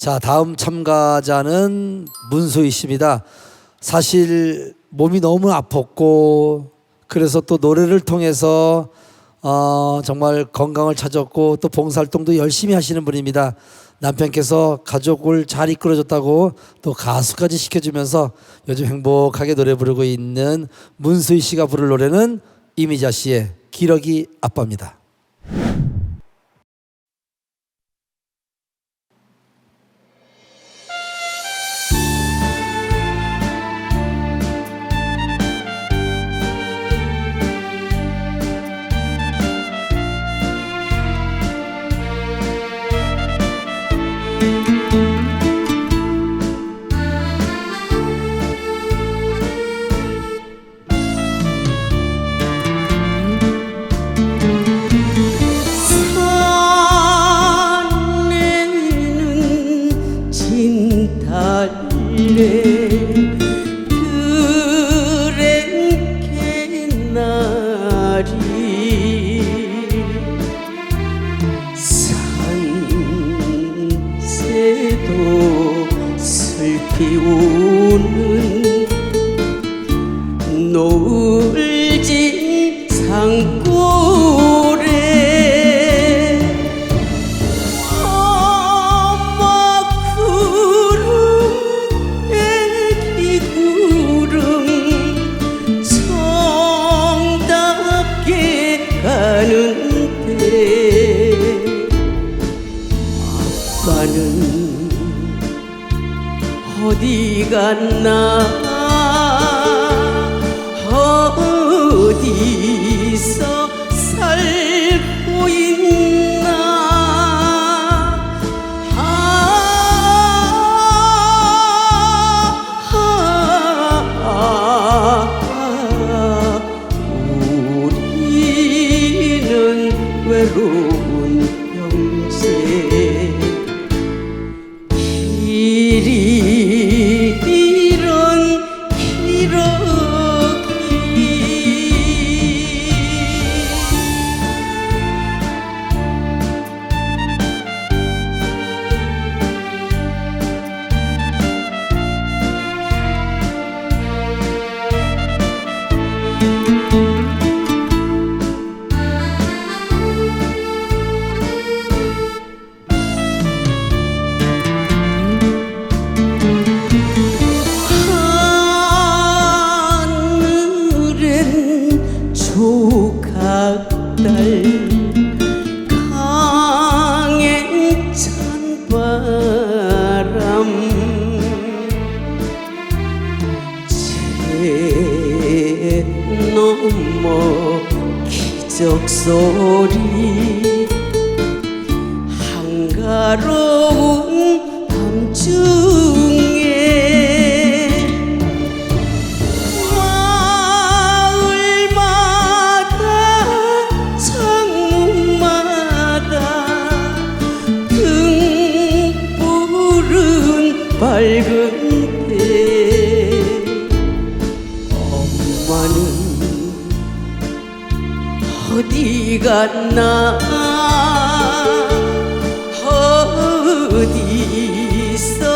자, 다음 참가자는 문소희 씨입니다. 사실 몸이 너무 아팠고 그래서 또 노래를 통해서 어, 정말 건강을 찾았고 또 봉사활동도 열심히 하시는 분입니다. 남편께서 가족을 잘 이끌어줬다고 또 가수까지 시켜주면서 요즘 행복하게 노래 부르고 있는 문수희 씨가 부를 노래는 이미자 씨의 기러기 아빠입니다. 개나 아빠는 어디 갔나? 어디서 넘어 기적 소리. 한가로운 밤중 갔나? 어디서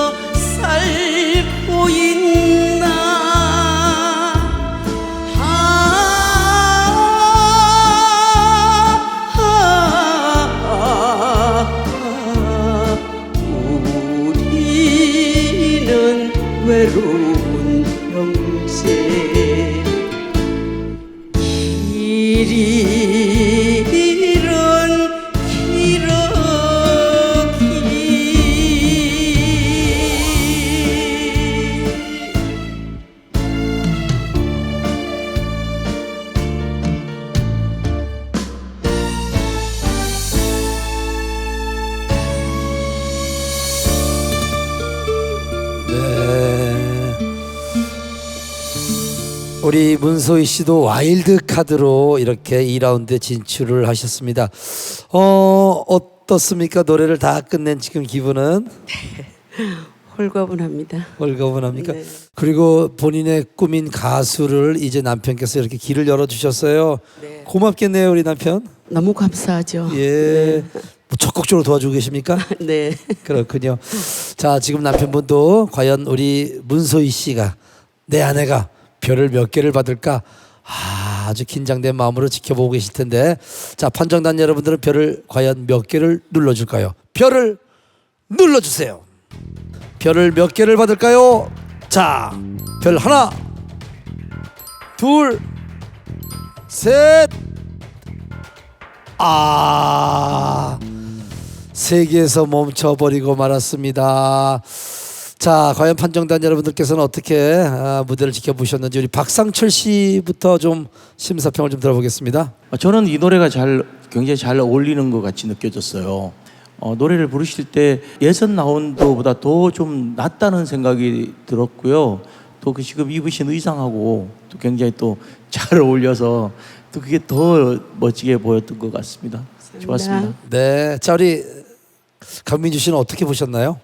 우리 문소희 씨도 와일드 카드로 이렇게 2라운드에 진출을 하셨습니다. 어, 어떻습니까? 노래를 다 끝낸 지금 기분은 홀가분합니다. 홀가분합니까? 네. 그리고 본인의 꿈인 가수를 이제 남편께서 이렇게 길을 열어 주셨어요. 네. 고맙겠네요, 우리 남편. 너무 감사하죠. 예. 뭐 적극적으로 도와주고 계십니까? 네. 그렇군요. 자, 지금 남편분도 과연 우리 문소희 씨가 내 아내가 별을 몇 개를 받을까? 아, 아주 긴장된 마음으로 지켜보고 계실 텐데. 자, 판정단 여러분들은 별을 과연 몇 개를 눌러줄까요? 별을 눌러주세요. 별을 몇 개를 받을까요? 자, 별 하나, 둘, 셋. 아, 세계에서 멈춰버리고 말았습니다. 자, 과연 판정단 여러분들께서는 어떻게 아, 무대를 지켜보셨는지 우리 박상철 씨부터 좀 심사평을 좀 들어보겠습니다. 어, 저는 이 노래가 잘 굉장히 잘 어울리는 것 같이 느껴졌어요. 어, 노래를 부르실 때 예전 라운드보다 더 좀 낫다는 생각이 들었고요. 또 그 지금 입으신 의상하고 또 굉장히 또 잘 어울려서 또 그게 더 멋지게 보였던 것 같습니다. 좋았습니다. 네, 자 우리 강민주 씨는 어떻게 보셨나요?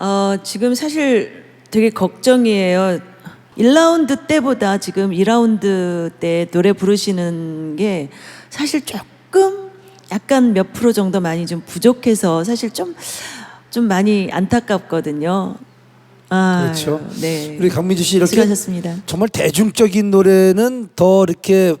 어, 지금 사실 되게 걱정이에요. 1라운드 때보다 지금 2라운드 때 노래 부르시는 게 사실 조금 약간 몇 프로 정도 많이 좀 부족해서 사실 좀, 좀 많이 안타깝거든요. 아, 그렇죠. 네. 우리 강민주 씨 이렇게 수고하셨습니다. 정말 대중적인 노래는 더 이렇게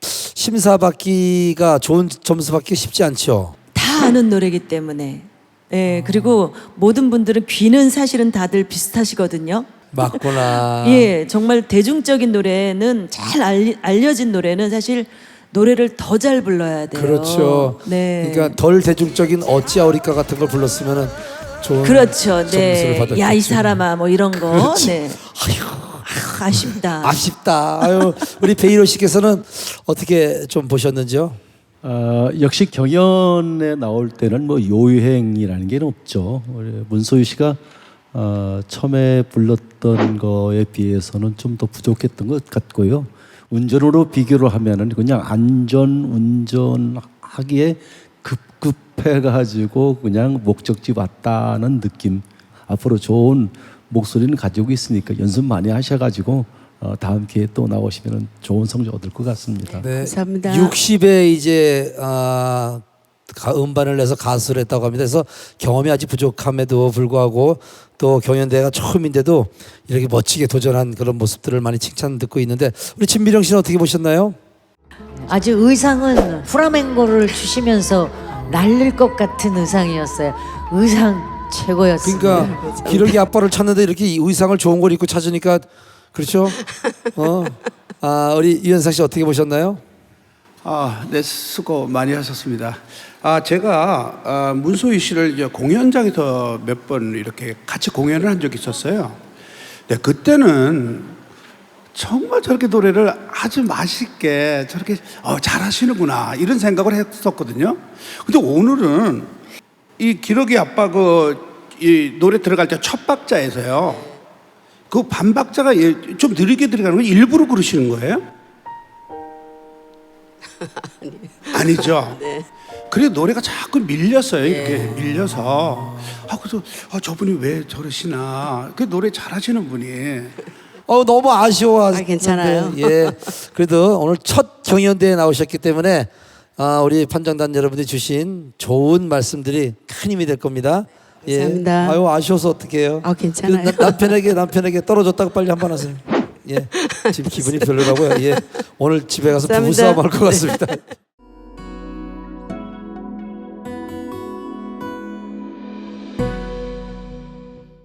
심사 받기가 좋은 점수 받기 쉽지 않죠. 다 아는 노래기 때문에. 예, 그리고 모든 분들은 귀는 사실은 다들 비슷하시거든요. 맞구나. 예, 정말 대중적인 노래는 잘 알리, 알려진 노래는 사실 노래를 더 잘 불러야 돼요. 그렇죠. 네. 그러니까 덜 대중적인 어찌아우리까 같은 걸 불렀으면은 좋은 그렇죠. 점수를 네. 받았겠죠. 야 이 사람아 뭐 이런 거. 그렇지. 네. 아, 아쉽다. 아쉽다. 아유, 우리 베이로 씨께서는 어떻게 좀 보셨는지요? 어, 역시 경연에 나올 때는 뭐 요행이라는 게 없죠. 문소유 씨가 어, 처음에 불렀던 거에 비해서는 좀 더 부족했던 것 같고요. 운전으로 비교를 하면은 그냥 안전 운전하기에 급급해가지고 그냥 목적지 왔다는 느낌. 앞으로 좋은 목소리는 가지고 있으니까 연습 많이 하셔가지고 어, 다음 기회에 또 나오시면 좋은 성적 얻을 것 같습니다. 네. 감사합니다. 60에 이제 아 가- 음반을 내서 가수를 했다고 합니다. 그래서 경험이 아직 부족함에도 불구하고 또 경연대회가 처음인데도 이렇게 멋지게 도전한 그런 모습들을 많이 칭찬 듣고 있는데 우리 진미령 씨는 어떻게 보셨나요? 아주 의상은 프라멩고를 주시면서 날릴 것 같은 의상이었어요. 의상 최고였습니다. 그러니까 기러기 아빠를 찾는데 이렇게 이 의상을 좋은 걸 입고 찾으니까 그렇죠? 어. 아, 우리 이현상 씨 어떻게 보셨나요? 아, 네, 수고 많이 하셨습니다. 아, 제가 아, 문소희 씨를 이제 공연장에서 몇 번 이렇게 같이 공연을 한 적이 있었어요. 네, 그때는 정말 저렇게 노래를 아주 맛있게 저렇게 어, 잘하시는구나 이런 생각을 했었거든요. 근데 오늘은 이 기러기 아빠 그 이 노래 들어갈 때 첫 박자에서요. 그 반박자가 예- 좀 느리게 들어가는 거 일부러 그러시는 거예요? 아니죠. 그래 노래가 자꾸 밀렸어요. 이렇게 밀려서. 아 그래서 아, 저분이 왜 저러시나. 그 노래 잘하시는 분이. 어 너무 아쉬워. 아, 괜찮아요. 예. 그래도 오늘 첫 경연대에 나오셨기 때문에 아, 우리 판정단 여러분들이 주신 좋은 말씀들이 큰 힘이 될 겁니다. 예. 감사합니다. 아유 아쉬워서 어떡해요. 아, 괜찮아요. 그 나- 남편에게 남편에게 떨어졌다고 빨리 한 번 하세요. 예. 지금 기분이 별로라고요. 예. 오늘 집에 가서 부부 감사합니다. 싸움 할 것 같습니다.